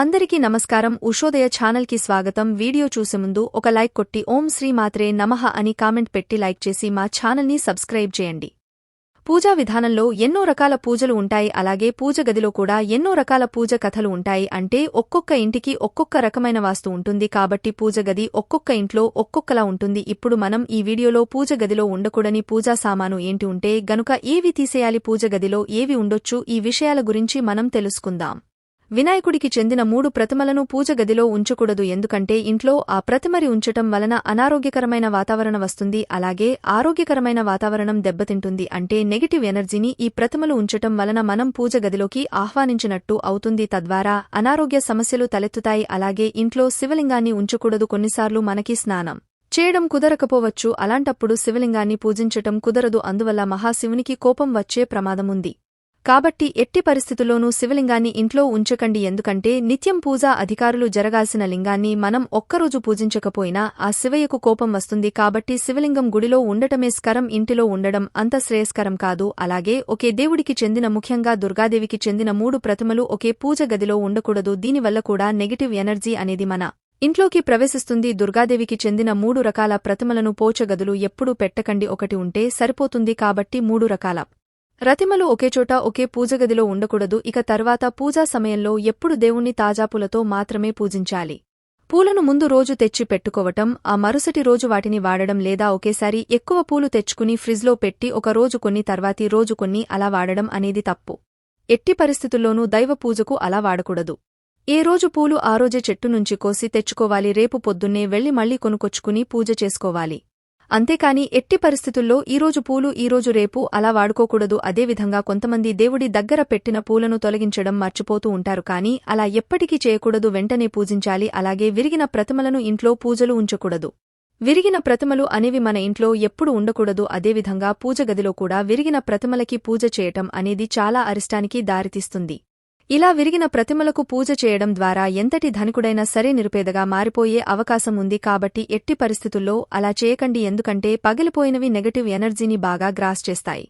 అందరికీ నమస్కారం. ఉషోదయ ఛానల్కి స్వాగతం. వీడియో చూసే ముందు ఒక లైక్ కొట్టి ఓం శ్రీ మాత్రే నమః అని కామెంట్ పెట్టి లైక్ చేసి మా ఛానల్ని సబ్స్క్రైబ్ చేయండి. పూజా విధానంలో ఎన్నో రకాల పూజలు ఉంటాయి. అలాగే పూజ గదిలో కూడా ఎన్నో రకాల పూజ కథలు ఉంటాయి. అంటే ఒక్కొక్క ఇంటికి ఒక్కొక్క రకమైన వాస్తు ఉంటుంది. కాబట్టి పూజ గది ఒక్కొక్క ఇంట్లో ఒక్కొక్కలా ఉంటుంది. ఇప్పుడు మనం ఈ వీడియోలో పూజ గదిలో ఉండకూడని పూజా సామాను ఏంటి ఉంటే గనుక ఏవి తీసేయాలి? పూజ గదిలో ఏవి ఉండొచ్చు? ఈ విషయాల గురించి మనం తెలుసుకుందాం. వినాయకుడికి చెందిన మూడు ప్రతిమలను పూజగదిలో ఉంచకూడదు ఎందుకంటే ఇంట్లో ఆ ప్రతిమరి ఉంచటం వలన అనారోగ్యకరమైన వాతావరణం వస్తుంది. అలాగే ఆరోగ్యకరమైన వాతావరణం దెబ్బతింటుంది అంటే నెగిటివ్ ఎనర్జీని ఈ ప్రతిమలు ఉంచటం వలన మనం పూజగదిలోకి ఆహ్వానించినట్టు అవుతుంది. తద్వారా అనారోగ్య సమస్యలు తలెత్తుతాయి. అలాగే ఇంట్లో శివలింగాన్ని ఉంచకూడదు కొన్నిసార్లు మనకి స్నానం చేయడం కుదరకపోవచ్చు. అలాంటప్పుడు శివలింగాన్ని పూజించటం కుదరదు. అందువల్ల మహాశివునికి కోపం వచ్చే ప్రమాదముంది కాబట్టి ఎట్టి పరిస్థితుల్లోనూ శివలింగాన్ని ఇంట్లో ఉంచకండి. ఎందుకంటే నిత్యం పూజా అధికారులు జరగాల్సిన లింగాన్ని మనం ఒక్కరోజు పూజించకపోయినా ఆ శివయ్యకు కోపం వస్తుంది. కాబట్టి శివలింగం గుడిలో ఉండటమే స్కరం ఇంటిలో ఉండడం అంత శ్రేయస్కరం కాదు. అలాగే ఒకే దేవుడికి చెందిన ముఖ్యంగా దుర్గాదేవికి చెందిన మూడు ప్రతిమలు ఒకే పూజ గదిలో ఉండకూడదు. దీనివల్ల కూడా నెగిటివ్ ఎనర్జీ అనేది మన ఇంట్లోకి ప్రవేశిస్తుంది. దుర్గాదేవికి చెందిన మూడు రకాల ప్రతిమలను పోచగదులు ఎప్పుడూ పెట్టకండి. ఒకటి ఉంటే సరిపోతుంది కాబట్టి మూడు రకాల రతిమలు ఒకేచోట ఒకే పూజగదిలో ఉండకూడదు. ఇక తర్వాత పూజా సమయంలో ఎప్పుడు దేవుణ్ణి తాజాపులతో మాత్రమే పూజించాలి. పూలను ముందు రోజు తెచ్చి పెట్టుకోవటం ఆ మరుసటి రోజు వాటిని వాడడం లేదా ఒకేసారి ఎక్కువ పూలు తెచ్చుకుని ఫ్రిజ్లో పెట్టి ఒక రోజు కొన్ని తర్వాతి రోజు కొన్ని అలా వాడడం అనేది తప్పు. ఎట్టి పరిస్థితుల్లోనూ దైవ పూజకు అలా వాడకూడదు. ఏ రోజు పూలు ఆ రోజే చెట్టు నుంచి కోసి తెచ్చుకోవాలి రేపు పొద్దున్నే వెళ్ళి మళ్ళీ కొనుకొచ్చుకుని పూజ చేసుకోవాలి. అంతేకాని ఎట్టి పరిస్థితుల్లో ఈరోజు పూలు ఈరోజు రేపు అలా వాడుకోకూడదు. అదేవిధంగా కొంతమంది దేవుడి దగ్గర పెట్టిన పూలను తొలగించడం మర్చిపోతూ ఉంటారు. కాని అలా ఎప్పటికీ చేయకూడదు. వెంటనే పూజించాలి. అలాగే విరిగిన ప్రతిమలను ఇంట్లో పూజలు ఉంచకూడదు. విరిగిన ప్రతిమలు అనేవి మన ఇంట్లో ఎప్పుడు ఉండకూడదు. అదేవిధంగా పూజగదిలో కూడా విరిగిన ప్రతిమలకి పూజ చేయటం అనేది చాలా అరిష్టానికి దారితీస్తుంది. ఇలా విరిగిన ప్రతిమలకు పూజ చేయడం ద్వారా ఎంతటి ధనికుడైనా సరే నిరుపేదగా మారిపోయే అవకాశం ఉంది కాబట్టి ఎట్టి పరిస్థితుల్లో అలా చేయకండి ఎందుకంటే పగిలిపోయినవి నెగటివ్ ఎనర్జీని బాగా గ్రాస్ చేస్తాయి.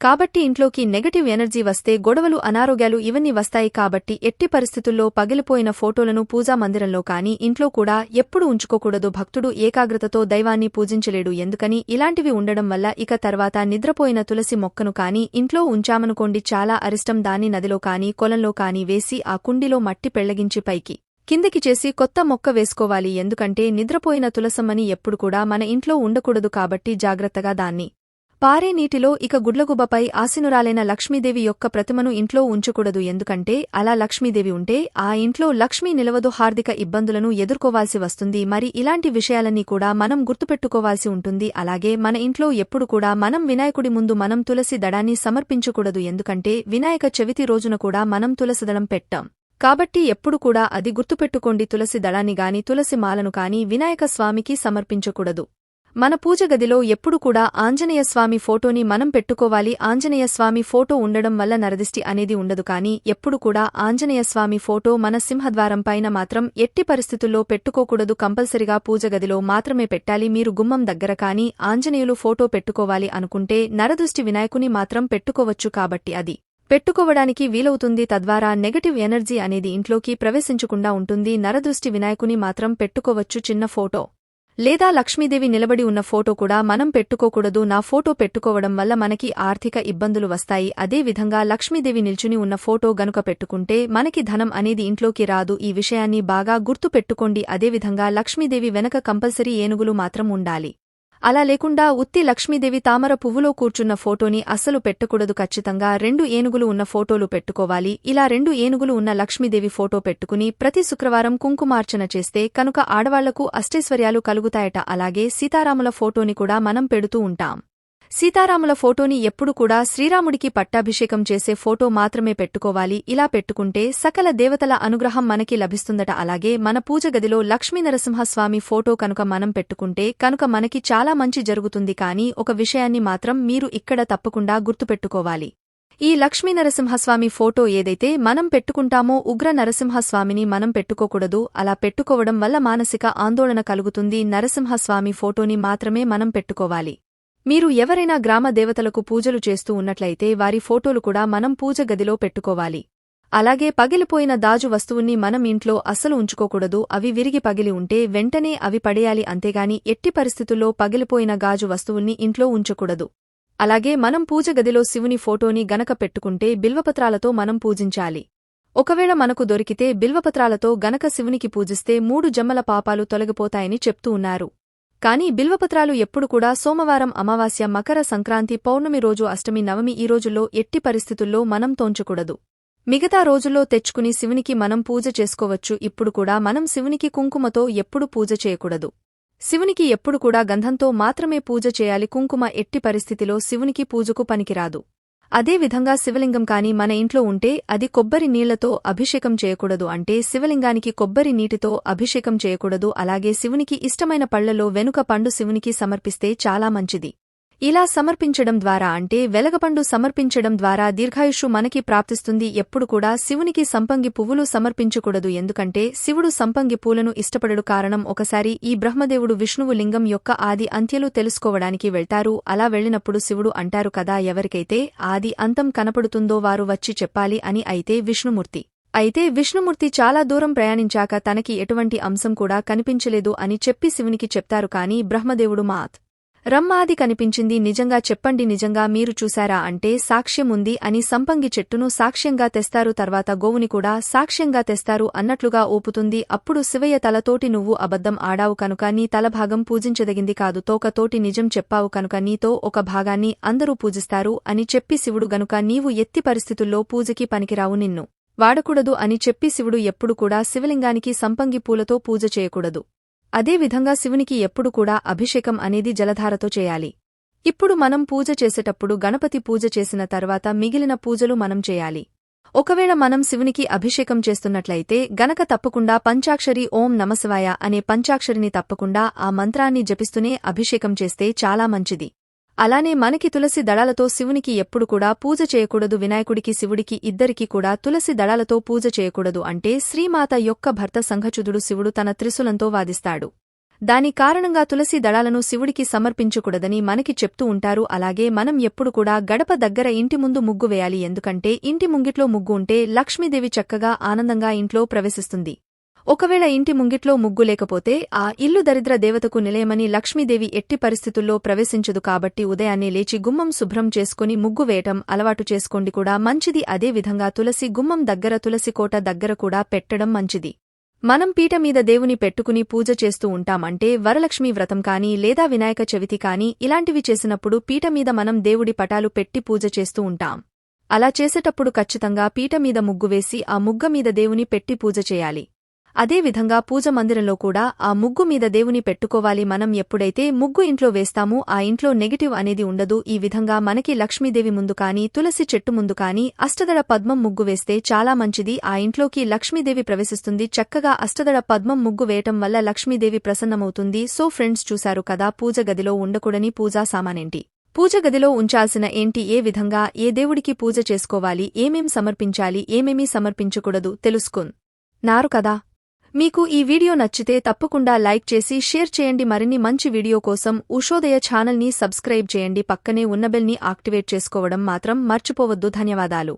కాబట్టి ఇంట్లోకి నెగటివ్ ఎనర్జీ వస్తే గొడవలు అనారోగ్యాలు ఇవన్నీ వస్తాయి కాబట్టి ఎట్టి పరిస్థితుల్లో పగిలిపోయిన ఫోటోలను పూజా మందిరంలో కానీ ఇంట్లో కూడా ఎప్పుడు ఉంచుకోకూడదు. భక్తుడు ఏకాగ్రతతో దైవాన్ని పూజించలేడు. ఎందుకని? ఇలాంటివి ఉండడం వల్ల ఇక తర్వాత నిద్రపోయిన తులసి మొక్కను కానీ ఇంట్లో ఉంచామనుకోండి చాలా అరిష్టం దాన్ని నదిలో కానీ కొలంలో కానీ వేసి ఆ కుండిలో మట్టి పెళ్ళగించి పైకి కిందకి చేసి కొత్త మొక్క వేసుకోవాలి. ఎందుకంటే నిద్రపోయిన తులసమ్మని ఎప్పుడు కూడా మన ఇంట్లో ఉండకూడదు కాబట్టి జాగ్రత్తగా దాన్ని పారే నీటిలో ఇక గుడ్లగుబపై ఆసినురాలైన లక్ష్మీదేవి యొక్క ప్రతిమను ఇంట్లో ఉంచకూడదు ఎందుకంటే అలా లక్ష్మీదేవి ఉంటే ఆ ఇంట్లో లక్ష్మీ నిలవదు హార్దిక ఇబ్బందులను ఎదుర్కోవాల్సి వస్తుంది. మరి ఇలాంటి విషయాలన్నీ కూడా మనం గుర్తుపెట్టుకోవాల్సి ఉంటుంది. అలాగే మన ఇంట్లో ఎప్పుడు కూడా మనం వినాయకుడి ముందు మనం తులసి దడాన్ని సమర్పించకూడదు ఎందుకంటే వినాయక చవితి రోజున కూడా మనం తులసిదడం పెట్టాం. కాబట్టి ఎప్పుడు కూడా అది గుర్తుపెట్టుకోండి. తులసి దళాన్ని గాని తులసి మాలను కాని వినాయక స్వామికి సమర్పించకూడదు. మన పూజ గదిలో ఎప్పుడు కూడా ఆంజనేయస్వామి ఫోటోని మనం పెట్టుకోవాలి. ఆంజనేయస్వామి ఫోటో ఉండడం వల్ల నరదిష్టి అనేది ఉండదు కానీ ఎప్పుడు కూడా ఆంజనేయస్వామి ఫోటో మన సింహద్వారం పైన మాత్రం ఎట్టి పరిస్థితుల్లో పెట్టుకోకూడదు. కంపల్సరిగా పూజ గదిలో మాత్రమే పెట్టాలి. మీరు గుమ్మం దగ్గర కానీ ఆంజనేయులు ఫోటో పెట్టుకోవాలి అనుకుంటే నరదృష్టి వినాయకుని మాత్రం పెట్టుకోవచ్చు కాబట్టి అది. పెట్టుకోవడానికి వీలవుతుంది. తద్వారా నెగటివ్ ఎనర్జీ అనేది ఇంట్లోకి ప్రవేశించకుండా ఉంటుంది. నరదృష్టి వినాయకుని మాత్రం పెట్టుకోవచ్చు చిన్న ఫోటో. లేదా లక్ష్మీదేవి నిలబడి ఉన్న ఫోటో కూడా మనం పెట్టుకోకూడదు. నా ఫోటో పెట్టుకోవడం వల్ల మనకి ఆర్థిక ఇబ్బందులు వస్తాయి. అదే విధంగా లక్ష్మీదేవి నిల్చుని ఉన్న ఫోటో గనుక పెట్టుకుంటే మనకి ధనం అనేది ఇంట్లోకి రాదు. ఈ విషయాన్ని బాగా గుర్తు పెట్టుకోండి అదేవిధంగా లక్ష్మీదేవి వెనక కంపల్సరీ ఏనుగులు మాత్రం ఉండాలి. అలా లేకుండా ఉత్తి లక్ష్మీదేవి తామర పువ్వులో కూర్చున్న ఫోటోని అస్సలు పెట్టకూడదు ఖచ్చితంగా. రెండు ఏనుగులు ఉన్న ఫోటోలు పెట్టుకోవాలి. ఇలా రెండు ఏనుగులు ఉన్న లక్ష్మీదేవి ఫోటో పెట్టుకుని ప్రతి శుక్రవారం కుంకుమార్చన చేస్తే కనుక ఆడవాళ్ళకు అష్టైశ్వర్యాలు కలుగుతాయట. అలాగే సీతారాముల ఫోటోని కూడా మనం పెడుతూ ఉంటాం. సీతారాముల ఫోటోని ఎప్పుడు కూడా శ్రీరాముడికి పట్టాభిషేకం చేసే ఫోటో మాత్రమే పెట్టుకోవాలి. ఇలా పెట్టుకుంటే సకల దేవతల అనుగ్రహం మనకి లభిస్తుందట. అలాగే మన పూజ గదిలో లక్ష్మీనరసింహస్వామి ఫోటో కనుక మనం పెట్టుకుంటే కనుక మనకి చాలా మంచి జరుగుతుంది. కానీ ఒక విషయాన్ని మాత్రం మీరు ఇక్కడ తప్పకుండా గుర్తుపెట్టుకోవాలి. ఈ లక్ష్మీనరసింహస్వామి ఫోటో ఏదైతే మనం పెట్టుకుంటామో ఉగ్ర నరసింహస్వామిని మనం పెట్టుకోకూడదు. అలా పెట్టుకోవడం వల్ల మానసిక ఆందోళన కలుగుతుంది. నరసింహస్వామి ఫోటోని మాత్రమే మనం పెట్టుకోవాలి. మీరు ఎవరైనా గ్రామ దేవతలకు పూజలు చేస్తూ ఉన్నట్లయితే వారి ఫోటోలు కూడా మనం పూజ గదిలో పెట్టుకోవాలి. అలాగే పగిలిపోయిన దాజు వస్తువుని మనం ఇంట్లో అస్సలు ఉంచుకోకూడదు అవి విరిగి పగిలి ఉంటే వెంటనే అవి పడేయాలి అంతేగాని ఎట్టి పరిస్థితుల్లో పగిలిపోయిన గాజు వస్తువుల్ని ఇంట్లో ఉంచకూడదు. అలాగే మనం పూజ గదిలో శివుని ఫోటోని గనక పెట్టుకుంటే బిల్వపత్రాలతో మనం పూజించాలి. ఒకవేళ మనకు దొరికితే బిల్వపత్రాలతో గనక శివునికి పూజిస్తే మూడు జమ్మల పాపాలు తొలగిపోతాయని చెప్తూ ఉన్నారు. కానీ బిల్వపత్రాలు ఎప్పుడు కూడా సోమవారం అమావాస్య మకర సంక్రాంతి పౌర్ణమి రోజు అష్టమి నవమి ఈ రోజుల్లో ఎట్టి పరిస్థితుల్లో మనం తోంచకూడదు. మిగతా రోజుల్లో తెచ్చుకుని శివునికి మనం పూజ చేసుకోవచ్చు. ఇప్పుడు కూడా మనం శివునికి కుంకుమతో ఎప్పుడు పూజ చేయకూడదు. శివునికి ఎప్పుడు కూడా గంధంతో మాత్రమే పూజ చేయాలి. కుంకుమ ఎట్టి పరిస్థితిలో శివునికి పూజకు పనికిరాదు. అదేవిధంగా శివలింగం కాని మన ఇంట్లో ఉంటే అది కొబ్బరి నీళ్ళతో అభిషేకం చేయకూడదు అంటే శివలింగానికి కొబ్బరి నీటితో అభిషేకం చేయకూడదు. అలాగే శివునికి ఇష్టమైన పళ్ళలో వెనుక పండు శివునికి సమర్పిస్తే చాలా మంచిది. ఇలా సమర్పించడం ద్వారా అంటే వెలగపండు సమర్పించడం ద్వారా దీర్ఘాయుషు మనకి ప్రాప్తిస్తుంది. ఎప్పుడు కూడా శివునికి సంపంగి పువ్వులు సమర్పించకూడదు. ఎందుకంటే శివుడు సంపంగి పూలను ఇష్టపడడు. కారణం ఒకసారి ఈ బ్రహ్మదేవుడు విష్ణువు లింగం యొక్క ఆది అంత్యలు తెలుసుకోవడానికి వెళ్తారు. అలా వెళ్ళినప్పుడు శివుడు అంటారు కదా ఎవరికైతే ఆది అంతం కనపడుతుందో వారు వచ్చి చెప్పాలి అని అయితే విష్ణుమూర్తి. అయితే విష్ణుమూర్తి చాలా దూరం ప్రయాణించాక తనకి ఎటువంటి అంశం కూడా కనిపించలేదు అని చెప్పి శివునికి చెప్తారు. కాని బ్రహ్మదేవుడు మాత్ రమ్మాది కనిపించింది. నిజంగా చెప్పండి నిజంగా మీరు చూశారా అంటే సాక్ష్యం ఉంది అని సంపంగి చెట్టును సాక్ష్యంగా తెస్తారు. తర్వాత గోవుని కూడా సాక్ష్యంగా తెస్తారు అన్నట్లుగా ఊపుతుంది. అప్పుడు శివయ్య తలతోటి నువ్వు అబద్ధం ఆడావు కనుక నీ తలభాగం పూజించదగింది కాదు. తోకతోటి నిజం చెప్పావు కనుక నీతో ఒక భాగాన్ని అందరూ పూజిస్తారు అని చెప్పి శివుడు గనుక నీవు ఎత్తి పరిస్థితుల్లో పూజకి పనికిరావు నిన్ను వాడకూడదు అని చెప్పి శివుడు ఎప్పుడు కూడా శివలింగానికి సంపంగి పూలతో పూజ చేయకూడదు. అదేవిధంగా శివునికి ఎప్పుడు కూడా అభిషేకం అనేది జలధారతో చేయాలి. ఇప్పుడు మనం పూజ చేసేటప్పుడు గణపతి పూజ చేసిన తర్వాత మిగిలిన పూజలు మనం చేయాలి. ఒకవేళ మనం శివునికి అభిషేకం చేస్తున్నట్లయితే గనక తప్పకుండా పంచాక్షరి ఓం నమశివాయ అనే పంచాక్షరిని తప్పకుండా ఆ మంత్రాన్ని జపిస్తూనే అభిషేకం చేస్తే చాలా మంచిది. అలానే మనకి తులసి దళాలతో శివునికి ఎప్పుడు కూడా పూజ చేయకూడదు వినాయకుడికి శివుడికి ఇద్దరికీ కూడా తులసి దళాలతో పూజ చేయకూడదు అంటే శ్రీమాత యొక్క భర్త సంఘచుదుడు శివుడు తన త్రిశూలంతో వాదిస్తాడు. దాని కారణంగా తులసి దళాలను శివుడికి సమర్పించకూడదని మనకి చెప్తూ ఉంటారు. అలాగే మనం ఎప్పుడు కూడా గడప దగ్గర ఇంటి ముందు ముగ్గు వేయాలి. ఎందుకంటే ఇంటి ముంగిట్లో ముగ్గు ఉంటే లక్ష్మీదేవి చక్కగా ఆనందంగా ఇంట్లో ప్రవేశిస్తుంది. ఒకవేళ ఇంటి ముంగిట్లో ముగ్గు లేకపోతే ఆ ఇల్లు దరిద్ర దేవతకు నిలయమని లక్ష్మీదేవి ఎట్టి పరిస్థితుల్లో ప్రవేశించదు కాబట్టి ఉదయాన్నే లేచి గుమ్మం శుభ్రం చేసుకుని ముగ్గు వేయటం అలవాటు చేసుకోండి కూడా. మంచిది అదే విధంగా తులసి గుమ్మం దగ్గర తులసి కోట దగ్గర కూడా పెట్టడం మంచిది. మనం పీట మీద దేవుని పెట్టుకుని పూజ చేస్తూ ఉంటామంటే వరలక్ష్మీ వ్రతం కాని లేదా వినాయక చవితి కాని ఇలాంటివి చేసినప్పుడు పీట మీద మనం దేవుడి పటాలు పెట్టి పూజ చేస్తూ ఉంటాం. అలా చేసేటప్పుడు ఖచ్చితంగా పీట మీద ముగ్గు వేసి ఆ ముగ్గ మీద దేవుని పెట్టి పూజ చేయాలి. అదేవిధంగా పూజ మందిరంలో కూడా ఆ ముగ్గు మీద దేవుని పెట్టుకోవాలి మనం ఎప్పుడైతే ముగ్గు ఇంట్లో వేస్తామో ఆ ఇంట్లో నెగటివ్ అనేది ఉండదు. ఈ విధంగా మనకి లక్ష్మీదేవి ముందు కాని తులసి చెట్టు ముందు కాని అష్టదడ పద్మం ముగ్గు వేస్తే చాలా మంచిది. ఆ ఇంట్లోకి లక్ష్మీదేవి ప్రవేశిస్తుంది. చక్కగా అష్టదడ పద్మం ముగ్గు వేయటం వల్ల లక్ష్మీదేవి ప్రసన్నమవుతుంది. సో ఫ్రెండ్స్ చూశారు కదా పూజ గదిలో ఉండకూడని పూజా సామానేంటి? పూజ గదిలో ఉంచాల్సిన ఏంటి? ఏ విధంగా? ఏ దేవుడికి పూజ చేసుకోవాలి? ఏమేం సమర్పించాలి? ఏమేమీ సమర్పించకూడదు? తెలుసుకున్. నారు కదా? మీకు ఈ వీడియో నచ్చితే తప్పకుండా లైక్ చేసి షేర్ చేయండి. మరిన్ని మంచి వీడియో కోసం ఉషోదయ ఛానల్ని సబ్స్క్రైబ్ చేయండి. పక్కనే ఉన్న బెల్ని యాక్టివేట్ చేసుకోవడం మాత్రం మర్చిపోవద్దు. ధన్యవాదాలు.